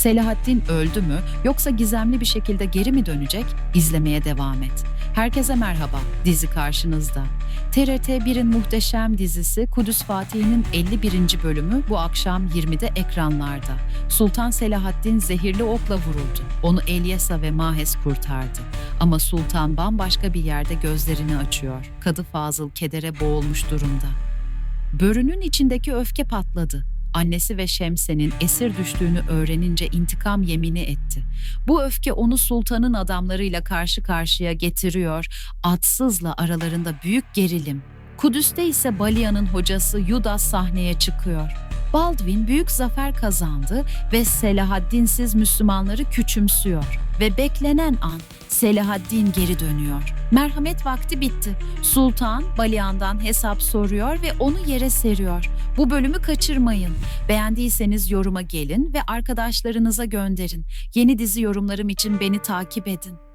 Selahaddin öldü mü yoksa gizemli bir şekilde geri mi dönecek? İzlemeye devam et. Herkese merhaba. Dizi karşınızda. TRT 1'in muhteşem dizisi Kudüs Fatih'in 51. bölümü bu akşam 20'de ekranlarda. Sultan Selahaddin zehirli okla vuruldu. Onu Elyesa ve Mahes kurtardı. Ama Sultan bambaşka bir yerde gözlerini açıyor. Kadı Fazıl kedere boğulmuş durumda. Börünün içindeki öfke patladı. Annesi ve Şemse'nin esir düştüğünü öğrenince intikam yemini etti. Bu öfke onu sultanın adamlarıyla karşı karşıya getiriyor. Atsızla aralarında büyük gerilim. Kudüs'te ise Balia'nın hocası Yudas sahneye çıkıyor. Baldwin büyük zafer kazandı ve Selahaddinsiz Müslümanları küçümsüyor. Ve beklenen an Selahaddin geri dönüyor. Merhamet vakti bitti. Sultan Balian'dan hesap soruyor ve onu yere seriyor. Bu bölümü kaçırmayın. Beğendiyseniz yoruma gelin ve arkadaşlarınıza gönderin. Yeni dizi yorumlarım için beni takip edin.